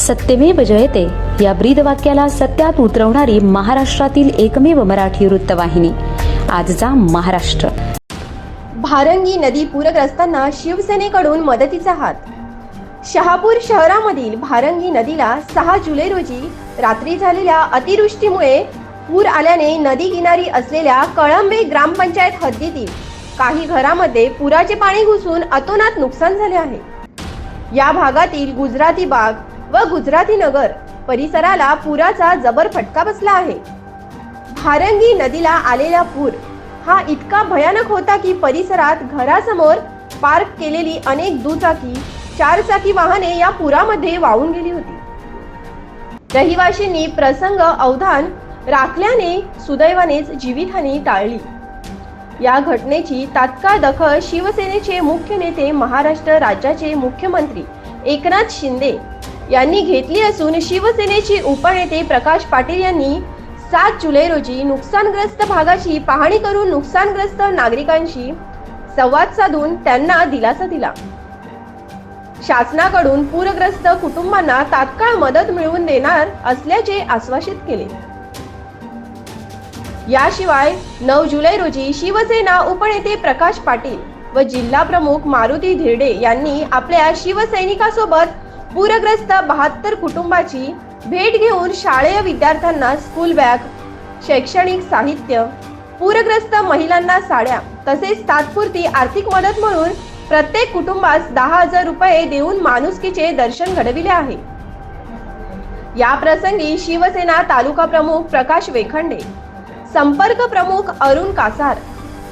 सत्यमेव जयते. या ब्रीदवाक्याला सत्यात उतरवणारी महाराष्ट्रातील एकमेव मराठी वृत्तवाहिनी. आजचा महाराष्ट्र. भारंगी नदी पूरग्रस्तांना शिवसेनेकडून मदतीचा हात. शहापूर शहरामधील भारंगी नदीला सहा जुलै रोजी रात्री झालेल्या अतिवृष्टीमुळे पूर आल्याने नदी किनारी असलेल्या कळंबे ग्रामपंचायत हद्दीतील काही घरामध्ये पुराचे पाणी घुसून अतोनात नुकसान झाले आहे. या भागातील गुजराती बाग व गुजराती नगर परिसराला पुराचा जबर फटका बसला आहे. भारंगी नदीला आलेला पूर हा इतका भयानक होता की परिसरात घरासमोर पार्क केलेली अनेक दुचाकी चारचाकी वाहने या पुरामध्ये वाहून गेली होती. रहिवाशींनी प्रसंग अवधान राखल्याने सुदैवानेच जीवितहानी टाळली. या घटनेची तात्काळ दखल शिवसेनेचे मुख्य नेते महाराष्ट्र राज्याचे मुख्यमंत्री एकनाथ शिंदे यांनी घेतली असून शिवसेनेचे उपनेते प्रकाश पाटील यांनी सात जुलै रोजी नुकसानग्रस्त भागाची पाहणी करून नुकसानग्रस्त नागरिकांशी संवाद साधून त्यांना दिलासा दिला. शासनाकडून पूरग्रस्त कुटुंबांना तात्काळ मदत मिळवून देणार असल्याचे आश्वासित केले. याशिवाय नऊ जुलै रोजी शिवसेना उपनेते प्रकाश पाटील व जिल्हा प्रमुख मारुती धिरडे यांनी आपल्या शिवसैनिकासोबत पूरग्रस्त बहात्तर कुटुंबाची भेट घेऊन शाळेय विद्यार्थ्यांना स्कूल बॅग शैक्षणिक साहित्य पूरग्रस्त महिलांना साड्या तसेच तात्पुरती आर्थिक मदत म्हणून प्रत्येक कुटुंबास दहा हजार रुपये देऊन माणुसकीचे दर्शन घडविले आहे. या प्रसंगी शिवसेना तालुका प्रमुख प्रकाश वेखंडे संपर्क प्रमुख अरुण कासार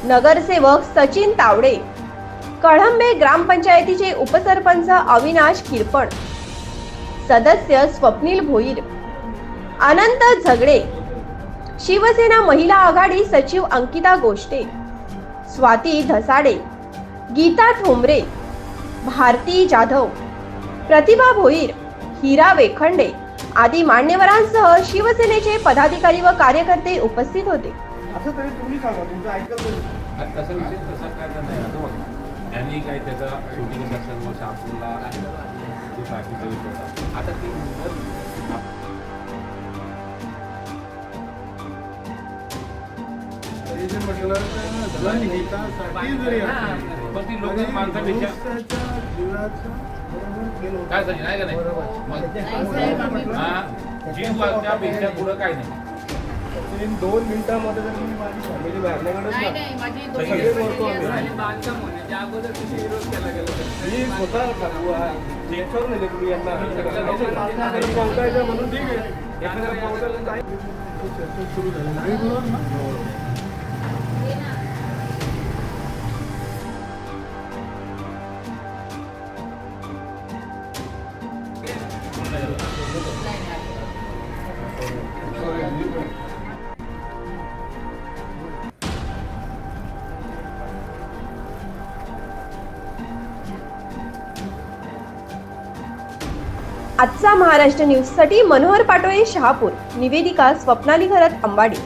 नगरसेवक सचिन तावडे कळंबे ग्रामपंचायतीचे उपसरपंच अविनाश किरपण सदस्य स्वप्नील भोईर अनंत झगडे शिवसेना महिला आघाडी सचिव अंकिता गोष्टे स्वाती धसाडे गीता ठोंबरे भारती जाधव प्रतिभा भोईर हिरा वेखंडे आदी मान्यवरांसह शिवसेनेचे पदाधिकारी व कार्यकर्ते उपस्थित होते. असं तरी तुम्ही सांगा तुमचं ऐकत नाही. आणि तसा विषय तसा काय तर नाही आता बघ यांनी काय त्याचा शूटिंग मग शापूरला ते बाकीचा विषय होता आता ते पण लोक माणसापेक्षा. काय झाली नाही का नाही? मग हा जीव वाचण्यापेक्षा पुढं काय नाही. दोन मिनिटामध्ये जर मी माझी फॅमिली बाहेरल्याकडेच नाही नाही माझी सगळे दोन वरतो आम्ही. आणि बांधकाम होण्याच्या अगोदर तिथे विरोध केला गेला. मी स्वतः खाऊ याच्यावर नेले तुम्ही यांना पावसायचं म्हणून ठीक आहे एखाद्या पावसाला काय सुरू झाली नाही बरोबर ना आजचा महाराष्ट्र न्यूजसाठी मनोहर पाटोळे शहापूर. निवेदिका स्वप्नाली घरत अंबाडी.